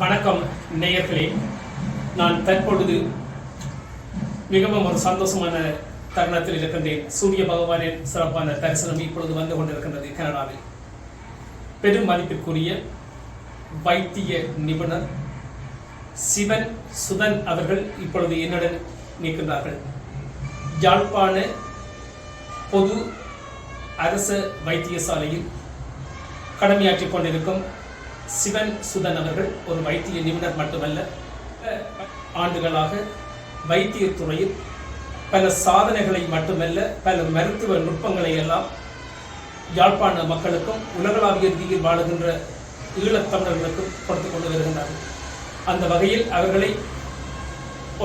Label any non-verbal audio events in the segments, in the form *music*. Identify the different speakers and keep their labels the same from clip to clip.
Speaker 1: வணக்கம் நேயர்களே. நான் தற்பொழுது மிகவும் ஒரு சந்தோஷமான தருணத்தில் இருக்கின்றேன். சூரிய பகவானின் சிறப்பான தரிசனம் இப்பொழுது வந்து கொண்டிருக்கின்றது கனடாவில். பெரும் மதிப்பிற்குரிய வைத்திய நிபுணர் சிவன் சுதன் அவர்கள் இப்பொழுது என்னுடன் நிற்கின்றார்கள். யாழ்ப்பாண பொது அரச வைத்தியசாலையில் கடமையாற்றிக் கொண்டிருக்கும் சிவன் சுதன் அவர்கள் ஒரு வைத்திய நிபுணர் மட்டுமல்ல ஆண்டுகளாக வைத்தியத்துறையில் பல சாதனைகளை மட்டுமல்ல பல மருத்துவ நுட்பங்களை எல்லாம் யாழ்ப்பாண மக்களுக்கும் உலகளாவிய ரீதியில் வாழுகின்ற ஈழத்தமிழர்களுக்கும் கொடுத்து கொண்டு வருகின்றார்கள். அந்த வகையில் அவர்களை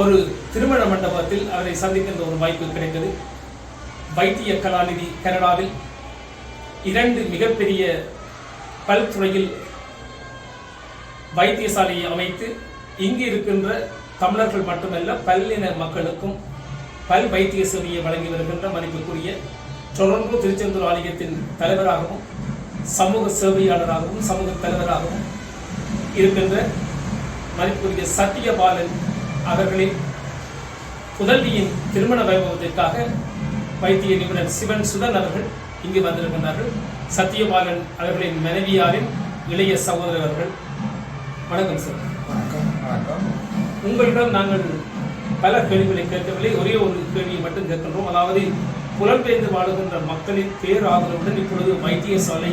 Speaker 1: ஒரு திருமண மண்டபத்தில் அவரை சந்திக்கின்ற ஒரு வாய்ப்பு கிடைத்தது. வைத்திய கலாநிதி கனடாவில் இரண்டு மிகப்பெரிய பல்துறையில் வைத்தியசாலையை அமைத்து இங்கு இருக்கின்ற தமிழர்கள் மட்டுமல்ல பல்லின மக்களுக்கும் பல் வைத்திய சேவையை வழங்கி வருகின்ற மதிப்புக்குரிய தொடர்ந்து திருச்செந்தூர் ஆலயத்தின் தலைவராகவும் சமூக சேவையாளராகவும் சமூக தலைவராகவும் இருக்கின்ற மதிப்புரிய சத்தியபாலன் அவர்களின் புதல்வியின் திருமண வைபவத்திற்காக வைத்திய நிபுணர் சிவன் சுதன் அவர்கள் இங்கு வந்திருக்கின்றார்கள். சத்தியபாலன் அவர்களின் மனைவியாரின் இளைய சகோதரர்கள் வணக்கம் சார்
Speaker 2: வணக்கம். வணக்கம்.
Speaker 1: உங்களிடம் நாங்கள் பல கேள்விகளை கேட்கவில்லை. ஒரே ஒரு கேள்வியை மட்டும் கேட்கின்றோம். அதாவது புலம்பெயர்ந்து வாழுகின்ற மக்களின் பேராதரவுடன் இப்பொழுது வைத்தியசாலை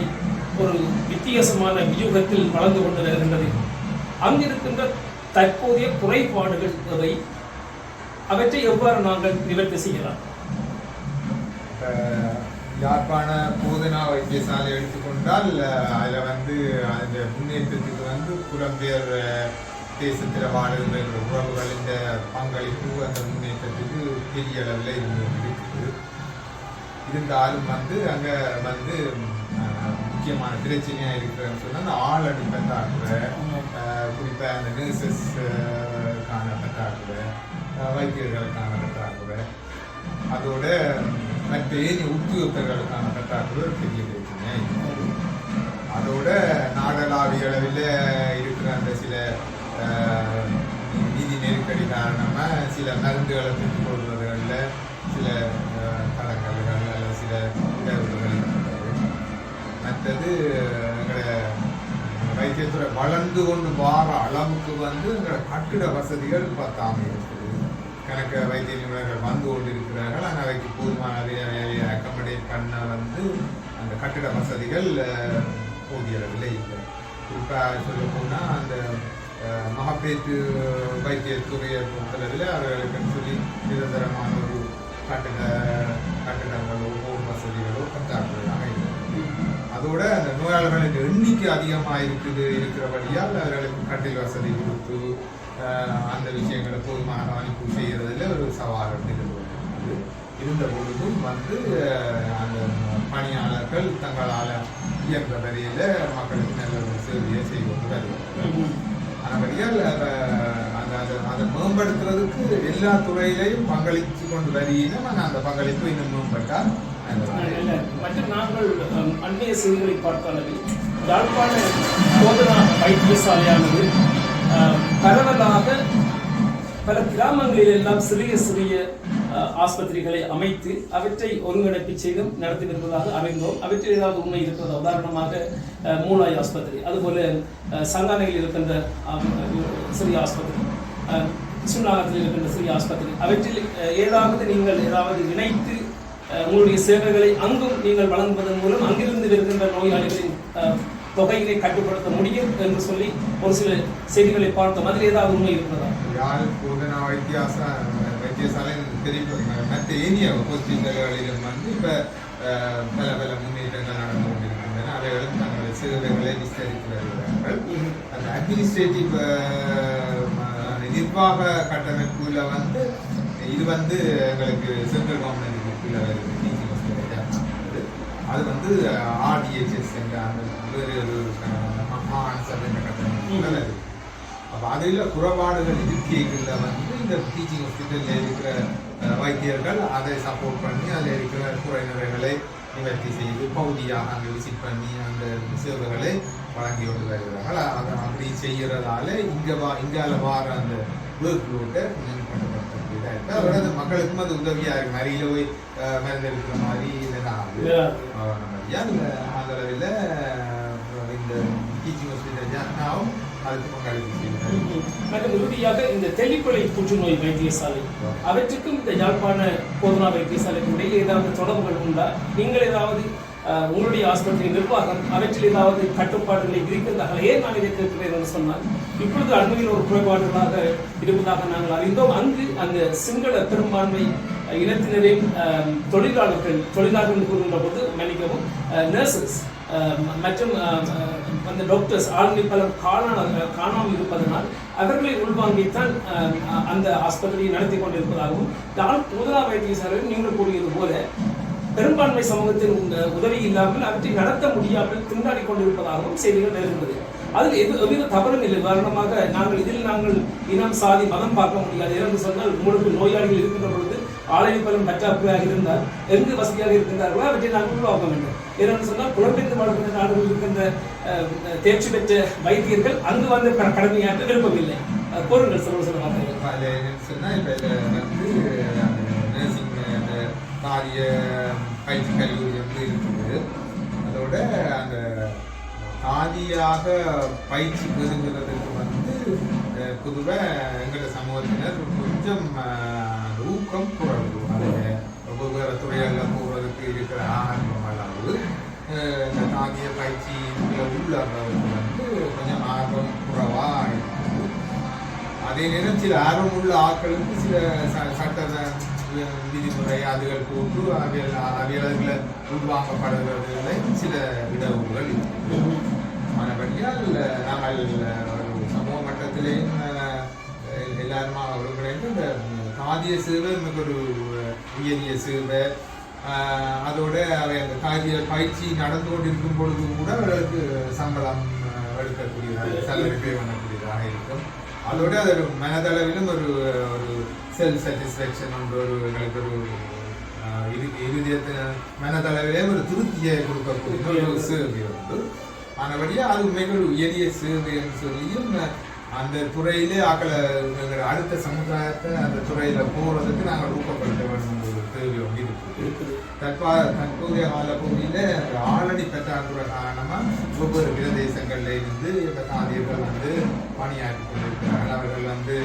Speaker 1: ஒரு வித்தியாசமான வியூகத்தில் வளர்ந்து கொண்டு வருகின்றது. அங்கிருக்கின்ற தற்போதைய குறைபாடுகள் எவை? அவற்றை எவ்வாறு நாங்கள் நிவர்த்தி செய்யலாம்?
Speaker 2: யாழ்ப்பாண போதனா வைத்தியசாலை எடுத்துக்கொண்டால் அதில் வந்து அந்த முன்னேற்றத்துக்கு வந்து புலம்பெயர் அஹ், தேசத்தில் வாழுகிற உறவுகளின் பங்களிப்பு அந்த முன்னேற்றத்துக்கு பெரிய அளவில் இருந்து இருக்குது. இருந்தாலும் வந்து அங்கே வந்து முக்கியமான பிரச்சனையாக இருக்கிறன்னு சொன்னால் அந்த ஆளடி பற்றாக்குறை குறிப்பாக அந்த நர்சஸ்க்கான பற்றாக்குறை வைத்தியர்களுக்கான பற்றாக்குறை அதோட மற்ற ஏனைய உத்தியோகத்தர்களுக்கான பற்றாக்குறை ஒரு பெரிய அதோட நாடலாவிய அளவில் இருக்கிற அந்த சில நிதி நெருக்கடி காரணமாக சில மருந்துகளை பெற்றுக் கொள்வதில் சில அஹ், தடங்கல்கள் அல்லது சில தேவைகள் மற்றது எங்களை வைத்தியத்துறை வளர்ந்து கொண்டு வார அளவுக்கு வந்து எங்களோட கட்டிட வசதிகள் பத்தாம இருக்குது. எனக்கு வைத்திய நிபுணர்கள் வந்து கொண்டிருக்கிறார்கள். ஆனால் அவைக்கு போதுமான அக்கமடேட் பண்ண வந்து அந்த கட்டிட வசதிகள் போதிய அளவில் இல்லை குறிப்பாக சொல்ல போனால் அந்த மகப்பேற்று வைத்தியத்துறையை பொறுத்தளவில் அவர்களுக்கு சொல்லி நிரந்தரமான ஒரு கட்டிட கட்டிடங்களோ ஹோம் வசதிகளோ பற்றாக்குறையாக இல்லை அதோட அந்த நோயாளர்களுக்கு எண்ணிக்கை அதிகமாக இருக்குது இருக்கிறபடியால் அவர்களுக்கு கட்டில் வசதி கொடுத்து அந்த விஷயங்களை போதுமான கவனிப்பு செய்கிறதுல ஒரு சவால் வந்து இருந்த பொழுதும் வந்து அந்த பணியாளர்கள் தங்களால் இயன்ற வரையில் மக்களுக்கு நல்ல ஒரு சேவையை செய்து கொண்டு வருகிறார்கள். ஆனபடியால் அதை அந்த அதை அதை மேம்படுத்துறதுக்கு எல்லா துறையிலையும் பங்களித்து கொண்டு வருகிறோம் ஆனால் அந்த பங்களிப்பு இன்னும் மேம்பட்டால்
Speaker 1: மற்ற மற்றும் நாங்கள் அம், அண்மைய செய்திகளை பார்த்த அளவில் யாழ்ப்பாண போதனா வைத்தியசாலையானது பரவலாக பல கிராமங்களில் எல்லாம் சிறிய சிறிய ஆஸ்பத்திரிகளை அமைத்து அவற்றை ஒருங்கிணைப்பு செய்தும் நடத்தி வருவதாக அமைந்தோம் அவற்றில் ஏதாவது உண்மை இருப்பது? உதாரணமாக அஹ், மூளாய் ஆஸ்பத்திரி. அதுபோல சங்கானையில் இருக்கின்ற சிறிய ஆஸ்பத்திரி அஹ், சுண்ணாகத்தில் இருக்கின்ற சிறிய ஆஸ்பத்திரி. அவற்றில் ஏதாவது நீங்கள் ஏதாவது இணைத்து உங்களுடைய சேவைகளை அங்கும் நீங்கள் வழங்குவதன் மூலம் அங்கிருந்து இருக்கின்ற நோயாளிகளின் தொகையினை கட்டுப்படுத்த முடியும் என்று சொல்லி ஒரு சில செய்திகளை பார்த்த மாதிரி ஏதாவது உண்மை இருக்கிறதா
Speaker 2: யாழ் போதனா வைத்தியாச வைத்தியசாலை தெரியும் மற்ற ஏனிய ஹாஸ்பிட்டல்களிலும் வந்து இப்போ பல பல முன்னேற்றங்கள் நடந்து கொண்டிருக்கின்றன. அவைகளும் தங்கள் சேவைகளை விஸ்தரித்து வருகிறார்கள். அந்த அட்மினிஸ்ட்ரேட்டிவ் நிர்வாக கட்டமைப்புல வந்து இது வந்து எங்களுக்கு சென்ட்ரல் கவர்மெண்ட் கீழே வருது. அது வந்து ஆர்டிஹெச்எஸ் என்ற அந்த வேறு ஒரு சபை என்ற வருது அப்போ அதில் குறைபாடுகள் இருக்கைகளில் வந்து இந்த டீச்சிங் ஹாஸ்பிட்டலில் இருக்கிற வைத்தியர்கள் அதை சப்போர்ட் பண்ணி அதில் இருக்கிற குறைநிறைகளை நிவர்த்தி செய்து பகுதியாக அங்கே விசிட் பண்ணி அந்த சேவைகளை வழங்கி கொண்டு வருகிறார்கள் அதை அப்படி செய்கிறதால இங்கே வா இங்கால வார அந்த ஒர்க் லோட்டை அந்த மக்களுக்கும் அது உதவியாக இருக்கு நிறைய போய் மருந்து எடுக்கிற மாதிரி இதெல்லாம் ஆகுது ஆதரவில் இந்த டீச்சிங் ஹாஸ்பிட்டல் அதுக்கு பங்களிப்பு செய்கிறார்
Speaker 1: இறுதியாக இந்த தெல்லிப்பளை புற்றுநோய் வைத்தியசாலை. அவற்றுக்கும் இந்த யாழ்ப்பாண போதனா வைத்தியசாலைக்கும் இடையே ஏதாவது தொடர்புகள் உண்டா? நீங்கள் ஏதாவது உங்களுடைய ஆஸ்பத்திரி நிர்வாகம் அவற்றில் ஏதாவது கட்டுப்பாடுகளை விதிக்கிறதாக ஏன் நான் இதை கேட்கிறேன் என்று சொன்னால் இப்பொழுது அண்மையில் ஒரு குறைபாடுகளாக இருப்பதாக நாங்கள் அறிந்தோம். அங்கு அந்த சிங்கள பெரும்பான்மை இனத்தினரின் தொழிலாளர்கள் தொழிலாளர்கள் கூறுகின்ற போது மன்னிக்கவும் நர்சஸ் மற்றும் அந்த டாக்டர்ஸ் ஆளுநர் பலர் காணாத காணாமல் இருப்பதனால் அவர்களை உள்வாங்கித்தான் அந்த ஆஸ்பத்திரியை நடத்தி கொண்டிருப்பதாகவும் யாழ் முதலா வைத்தியசாலையில் நீங்கள் கூறியது போல பெரும்பான்மை சமூகத்தின் உதவி இல்லாமல் அவற்றை நடத்த முடியாமல் திண்டாடி கொண்டிருப்பதாகவும் செய்திகள் வருகின்றது அதில் எது எவ்வித தவறும் இல்லை. உதாரணமாக நாங்கள் இதில் நாங்கள் இனம் சாதி மதம் பார்க்க முடியாது என்று சொன்னால் உங்களுக்கு நோயாளிகள் இருக்கின்ற பொழுது ஆலயப்பலம் பலம் இருந்தால் எங்கு வசதியாக இருக்கின்றார்களோ? அவற்றை நாங்கள் உருவாக்க வேண்டும். ஏன்னு சொன்னால் புலம்பெயர்ந்து வாழ்கின்ற நாடுகளில் இருக்கின்ற தேர்ச்சி பெற்ற வைத்தியர்கள் அங்கு வந்து க- கடமையாற்ற விரும்பவில்லை. அஹ், சொல்ல சொல்ல வார்த்தைகள்
Speaker 2: சொன்னால் இப்போ வந்து அந்த நர்சிங் அந்த காரிய பயிற்சி கல்லூரி வந்து இருக்குது. அதோட அந்த காதியாக பயிற்சி பெறுங்கிறதுக்கு வந்து பொதுவாக எங்களோட சமூகத்தினர் கொஞ்சம் அந்த ஊக்கம் குறைவு அதில் வெவ்வேறு போகிறதுக்கு இருக்கிற ஆரம்பம் அளவு. இந்த காதிய பயிற்சி உள்ளவர்களுக்கு வந்து கொஞ்சம் ஆர்வம் குறைவாக இருக்குது. அதே நேரம் சில ஆர்வம் உள்ள ஆட்களுக்கு சில ச- சட்ட விதிமுறை அதுகள் போட்டு அவியல் அவியல்களை உள்வாங்கப்படுவதில் சில விடவுகள் இருக்கு ஆனபடியால் நாங்கள் ஒரு சமூக மட்டத்திலேயும் எல்லாருமா ஒருங்கிணைந்து இந்த காதிய சேவை மிக ஒரு உயரிய சேவை அதோட அவை அந்த காதிய பயிற்சி நடந்து கொண்டிருக்கும் பொழுது கூட அவர்களுக்கு சம்பளம் எடுக்கக்கூடியதாக salary பே பண்ணக்கூடியதாக இருக்கும். அதோட அது ஒரு மனதளவிலும் ஒரு ஒரு செல்ஃப் சாட்டிஸ்ஃபேக்ஷன் ஒன்று ஒரு எங்களுக்கு ஒரு இரு இருதயத்தின் மனதளவிலே ஒரு திருப்தியை கொடுக்கக்கூடிய ஒரு சேவை உண்டு. ஆனபடியா அது மிக ஒரு உயரிய சேவைன்னு சொல்லியும் அந்த துறையிலே ஆக்களை எங்கள் அடுத்த சமுதாயத்தை அந்த துறையில போறதுக்கு நாங்கள் ஊக்கப்படுத்த வேண்டும் ஒரு தேவை ஒன்று இருக்குது. தற்பா தற்போதைய காலப்பகுதியில் அந்த ஆளடி பற்றாக்குறை காரணமாக ஒவ்வொரு பிரதேசங்கள்ல இருந்து இந்த தாதியர்கள் வந்து பணியாற்றி கொண்டிருக்கிறார்கள். அவர்கள் வந்து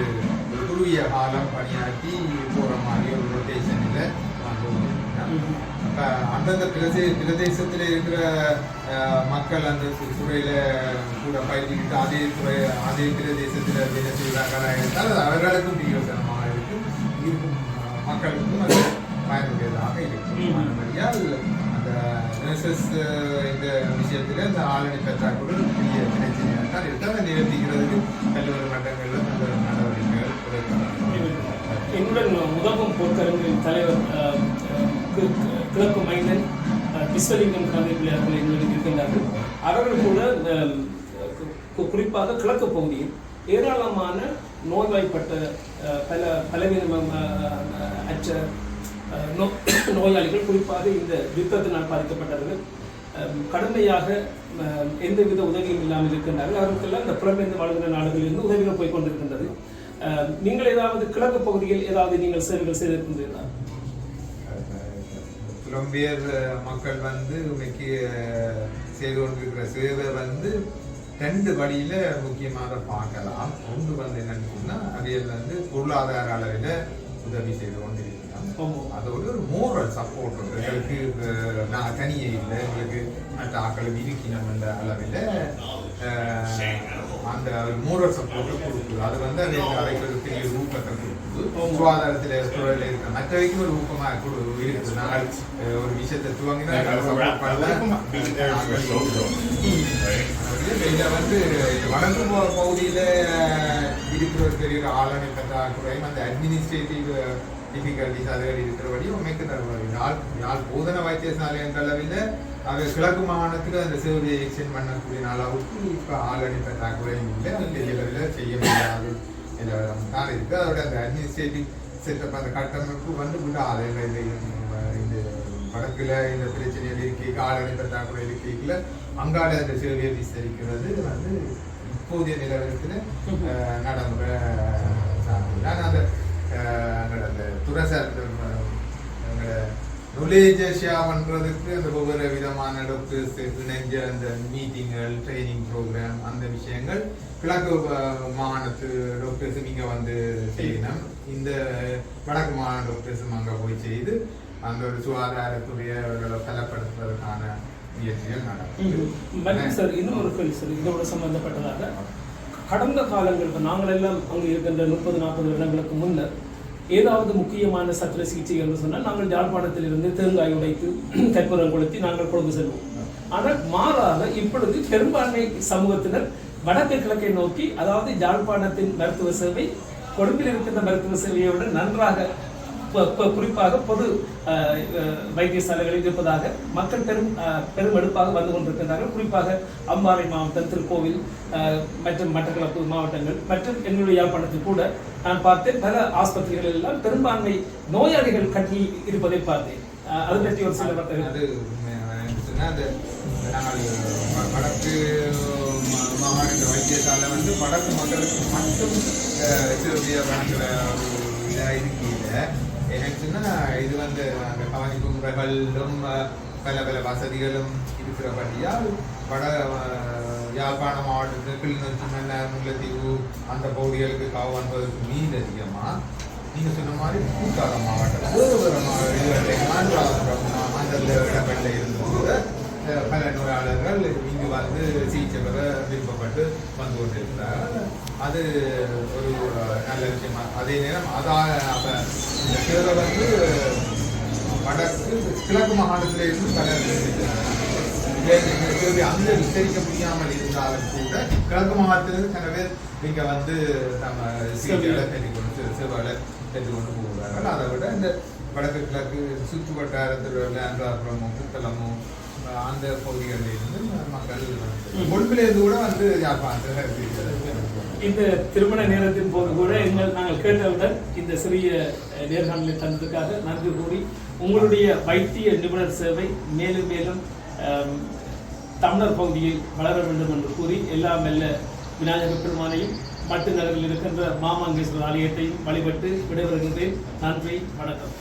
Speaker 2: குறுகிய காலம் பணியாற்றி போகிற மாதிரி ஒரு ரொட்டேஷனில் வந்து அந்தந்த பிரதே பிரதேசத்தில் இருக்கிற மக்கள் அந்த துறையில கூட பயிற்சிக்கிட்டு அதே துறை அதே பிரதேசத்தில் வேலை செய்கிறார்களா இருந்தால் அது அவர்களுக்கும் பிரயோசனமாக இருக்கும் இருக்கும் மக்களுக்கும் அது பயனுடையதாக இருக்கும். ஆனபடியால் அந்த நர்சஸ் இந்த விஷயத்தில் இந்த ஆளணி பற்றாக்குறை பெரிய பிரச்சனையாக தான் இருக்கு அதை நிவர்த்திக்கிறதுக்கு கல்லூரி மட்டங்களில் நல்ல நடவடிக்கைகள் எடுக்கலாம்.
Speaker 1: என்னுடன் உதவும் போர்க்கரங்கின் தலைவர் கிழக்கு மைந்தன் கிறிஸ்தலிங்கம் விஸ்வலிங்கம் கதை பிள்ளையார்கள் எங்களுக்கு இருக்கின்றார்கள் அவர்கள் கூட குறிப்பாக கிழக்கு பகுதியில் ஏராளமான நோய்வாய்ப்பட்ட பல பலவீனம் அற்ற நோ- நோயாளிகள் குறிப்பாக இந்த யுத்தத்தினால் பாதிக்கப்பட்டவர்கள். கடுமையாக எந்தவித உதவியும் இல்லாமல் இருக்கின்றார்கள். அவர்களுக்கெல்லாம் இந்த புலம்பெயர்ந்து வாழ்கின்ற நாடுகளிலிருந்து உதவிகள் போய் கொண்டிருக்கின்றது நீங்கள் ஏதாவது கிழக்கு பகுதியில் ஏதாவது நீங்கள் சேவைகள் செய்திருக்கின்றீர்களா?
Speaker 2: புலம்பெயர் மக்கள் வந்து இன்னைக்கு செய்து கொண்டிருக்கிற சேவை வந்து ரெண்டு வழியில முக்கியமாக பார்க்கலாம். ஒன்று வந்து என்னன்னு சொன்னா அவையில் வந்து பொருளாதார அளவில் உதவி செய்து கொண்டிருக்கலாம்
Speaker 1: ஆமா.
Speaker 2: அதோட ஒரு மோரல் சப்போர்ட் எங்களுக்கு நான் தனியே இல்லை. எங்களுக்கு மற்ற ஆக்கள் இருக்கணும் என்ற அளவில் அந்த மோரல் சப்போர்ட் கொடுக்குது. அது வந்து அது அவைக்கு ஒரு பெரிய ஊக்கத்தை கொடுக்குது. சுகாதாரத்தில் துறையில் இருக்கிற மற்றவைக்கும் ஒரு ஊக்கமாக கொடு இருக்குது. நாங்கள் ஒரு விஷயத்தை துவங்கினா அதை support பண்ணல. இதை வந்து வடக்கு பகுதியில இருக்கிற பெரிய ஆளுநர் பற்றாக்குறையும் அந்த அட்மினிஸ்ட்ரேட்டிவ் டிஃபிகல்டிஸ் அதுகள் இருக்கிறபடி உண்மைக்கு தருவார் யாழ் யாழ் போதன வைத்தியசாலை என்ற அளவில் அது கிழக்கு மாகாணத்துக்கு அந்த சேவையை எக்ஸ்டெண்ட் பண்ணக்கூடிய அளவுக்கு இப்போ ஆளுநர் பற்றாக்குறையும் இல்லை. அது பெரிய செய்ய முடியாது நிலவரம் தான் இருக்கு. அதோட அந்த அட்மினிஸ்ட்ரேட்டிவ் செட்டப் அந்த கட்டமைப்பு வந்து விடாது இந்த இந்த- இந்த வடக்குல இந்த பிரச்சனைகள் இருக்கீங்க ஆளணி பற்றாக்குறை இருக்கீங்கள அங்கால அந்த சேவையை விஸ்தரிக்கிறது வந்து இப்போதைய நிலவரத்தில் நடைமுறை சார்ந்தது. நான் அந்த எங்களோட அந்த துறைசார் எங்களோட knowledge அந்த ஒவ்வொரு விதமான டாக்டர்ஸ் இணைஞ்ச அந்த மீட்டிங்கள் ட்ரைனிங் ப்ரோக்ராம் அந்த விஷயங்கள் கிழக்கு மாகாணத்து டாக்டர்ஸ் இங்க வந்து செய்யணும். இந்த வடக்கு மாகாண டாக்டர்ஸும் அங்க போய் செய்து அந்த ஒரு சுகாதாரத்துறைய பலப்படுத்துவதற்கான முயற்சிகள்
Speaker 1: நடக்கும். சார். இன்னொரு கேள்வி சார். இதோட சம்பந்தப்பட்டதாக. கடந்த காலங்கள் நாங்கள் எல்லாம் அங்கு இருக்கின்ற முப்பது நாற்பது வருடங்களுக்கு முன்னர் ஏதாவது முக்கியமான சத்திர சிகிச்சை என்று சொன்னால் நாங்கள் யாழ்ப்பாணத்திலிருந்து தேங்காய் உடைத்து *clears throat* கற்பூரம் கொளுத்தி நாங்கள் கொண்டு செல்வோம். ஆனால் மாறாக இப்பொழுது பெரும்பான்மை சமூகத்தினர் வடக்கு கிழக்கை நோக்கி அதாவது யாழ்ப்பாணத்தின் மருத்துவ சேவை கொழும்பில் இருக்கின்ற மருத்துவ சேவையோடு நன்றாக குறிப்பாக பொது வைத்தியசாலைகளில் இருப்பதாக மக்கள் பெரும் பெரும் எடுப்பாக வந்து கொண்டிருக்கின்றார்கள். குறிப்பாக அம்பாறை மாவட்டம் திருக்கோவில் மற்றும் மட்டக்களப்பு மாவட்டங்கள் மற்றும் என்னுடைய யாழ்ப்பாணத்தில் கூட நான் பார்த்தேன். பல ஆஸ்பத்திரிகள் எல்லாம் பெரும்பான்மை நோயாளிகள் கட்டி இருப்பதை பார்த்தேன். அது பற்றி ஒரு சில வார்த்தைகள்.
Speaker 2: அது நாங்கள் வடக்கு ம- மாகாண வைத்தியசாலை வந்து வடக்கு மக்களுக்கு மட்டும் அஹ், இதாக இருக்கீங்க எனக்கு சொன்னா இது வந்து நாங்கள் கவனிக்கும் முறைகளும் பல பல வசதிகளும் இருக்கிறபடியால் வட யாழ்ப்பாண மாவட்டத்தில் கிளிநொச்சி மன்னர் முல்லைத்தீவு அந்த பகுதிகளுக்கு காவன்பதற்கு வந்ததுக்கு மீன் அதிகமாக நீங்கள் சொன்ன மாதிரி கூட்டாள மாவட்டம் வேறு வேறு மாவட்டம் ஆந்திராபுரம் அந்த இடப்பட்ட இருந்து கூட பல நோயாளர்கள் இங்கு வந்து சிகிச்சை பெற விருப்பப்பட்டு வந்து கொண்டிருக்கிறார்கள். அது ஒரு நல்ல விஷயமா. அதே நேரம் அதான் அப்போ இந்த வந்து வடக்கு கிழக்கு மாகாணத்திலிருந்து பல கேள்வி விசாரிக்க முடியாமல் இருந்தாலும் கூட கிழக்கு மாகாணத்திலிருந்து சில பேர் இங்கே வந்து நம்ம சிகிச்சைகளை பெற்றுக்கொண்டு சேவைகளை பெற்றுக்கொண்டு போகிறார்கள். அதை விட இந்த வடக்கு கிழக்கு சுற்று வட்டாரத்தில் உள்ள அன்றாபுரமும் புத்தளமும் அந்த பகுதிகளில் இருந்து மக்கள் கொழும்பிலிருந்து கூட வந்து
Speaker 1: இந்த திருமண நேரத்தின் போது கூட எங்கள் நாங்கள் கேட்டவுடன் இந்த சிறிய நேர்காணலை தந்ததுக்காக நன்றி கூறி உங்களுடைய வைத்திய நிபுணர் சேவை மேலும் மேலும் தமிழர் பகுதியில் வளர வேண்டும் என்று கூறி எல்லாம் மெல்ல விநாயக பெருமானையும் மட்டு நகரில் இருக்கின்ற மாமாங்கேஸ்வரர் ஆலயத்தையும் வழிபட்டு விடைபெறுகின்றேன். நன்றி வணக்கம்.